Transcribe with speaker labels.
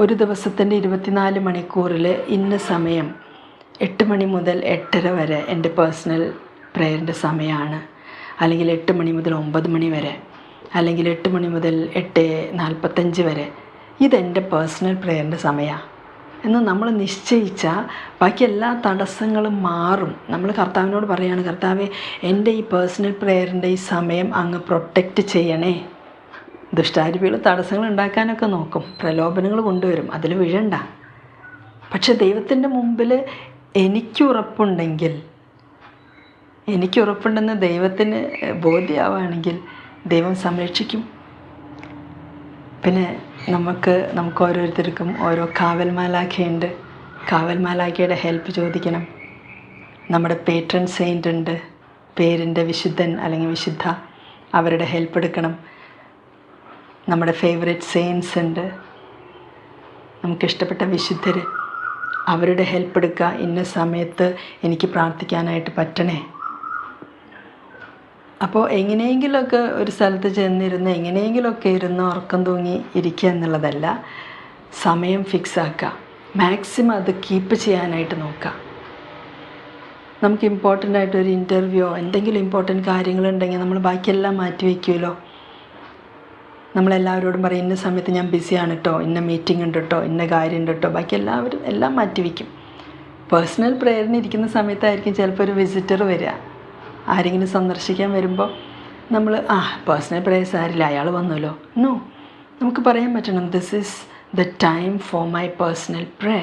Speaker 1: ഒരു ദിവസത്തിന്റെ ഇരുപത്തിനാല് മണിക്കൂറിൽ ഇന്ന സമയം എട്ട് മണി മുതൽ എട്ടര വരെ എന്റെ പേഴ്സണൽ പ്രേയറിന്റെ സമയമാണ് അല്ലെങ്കിൽ എട്ട് മണി മുതൽ ഒമ്പത് മണി വരെ അല്ലെങ്കിൽ എട്ട് മണി മുതൽ എട്ട് നാൽപ്പത്തഞ്ച് വരെ. ഇതെന്റെ പേഴ്സണൽ പ്രേയറിന്റെ സമയമാണ് എന്ന് നമ്മൾ നിശ്ചയിച്ചാൽ ബാക്കി എല്ലാ തടസ്സങ്ങളും മാറും. നമ്മൾ കർത്താവിനോട് പറയുകയാണ് കർത്താവെ എന്റെ ഈ പേഴ്സണൽ പ്രേയറിന്റെ ഈ സമയം അങ്ങ് പ്രൊട്ടക്റ്റ് ചെയ്യണേ. ദുഷ്ടാരൂപികൾ തടസ്സങ്ങൾ ഉണ്ടാക്കാനൊക്കെ നോക്കും. പ്രലോഭനങ്ങൾ കൊണ്ടുവരും. അതിൽ വീഴണ്ട. പക്ഷെ ദൈവത്തിന്റെ മുമ്പിൽ എനിക്കുറപ്പുണ്ടെങ്കിൽ എനിക്കുറപ്പുണ്ടെന്ന് ദൈവത്തിന് ബോധ്യമാവുകയാണെങ്കിൽ ദൈവം സംരക്ഷിക്കും. പിന്നെ നമുക്ക് നമുക്ക് ഓരോരുത്തർക്കും ഓരോ കാവൽ മാലാഖയുണ്ട് കാവൽ മാലാഖയുടെ ഹെൽപ്പ് ചോദിക്കണം. നമ്മുടെ പേട്രൺ സെയിന്റ് ഉണ്ട്. പേരിന്റെ വിശുദ്ധൻ അല്ലെങ്കിൽ വിശുദ്ധ അവരുടെ ഹെൽപ്പ് എടുക്കണം. നമ്മുടെ ഫേവറേറ്റ് സെയിൻസ് ഉണ്ട്. നമുക്കിഷ്ടപ്പെട്ട വിശുദ്ധർ അവരുടെ ഹെൽപ്പ് എടുക്കുക. ഇന്ന സമയത്ത് എനിക്ക് പ്രാർത്ഥിക്കാനായിട്ട് പറ്റണേ. അപ്പോൾ എങ്ങനെയെങ്കിലുമൊക്കെ ഒരു സ്ഥലത്ത് ചെന്നിരുന്ന് എങ്ങനെയെങ്കിലുമൊക്കെ ഇരുന്ന് ഉറക്കം തൂങ്ങി ഇരിക്കുക എന്നുള്ളതല്ല സമയം ഫിക്സ് ആക്കുക. മാക്സിമം അത് കീപ്പ് ചെയ്യാനായിട്ട് നോക്കുക. നമുക്ക് ഇമ്പോർട്ടന്റ് ആയിട്ടൊരു ഇന്റർവ്യൂ എന്തെങ്കിലും ഇമ്പോർട്ടന്റ് കാര്യങ്ങളുണ്ടെങ്കിൽ നമ്മൾ ബാക്കിയെല്ലാം മാറ്റി വയ്ക്കുമല്ലോ. നമ്മളെല്ലാവരോടും പറയും ഇന്ന സമയത്ത് ഞാൻ ബിസിയാണ് കേട്ടോ ഇന്ന മീറ്റിംഗ് ഉണ്ട് കേട്ടോ ഇന്ന കാര്യം ഉണ്ട് കേട്ടോ ബാക്കി എല്ലാവരും എല്ലാം മാറ്റി വയ്ക്കും പേഴ്സണൽ പ്രേയറിന് ഇരിക്കുന്ന സമയത്തായിരിക്കും ചിലപ്പോൾ ഒരു വിസിറ്റർ വരിക. ആരെങ്കിലും സന്ദർശിക്കാൻ വരുമ്പോൾ നമ്മൾ ആ പേഴ്സണൽ പ്രേയർ സാരില്ല അയാൾ വന്നല്ലോ. നോ നമുക്ക് പറയാൻ പറ്റണം this is the time for my personal pray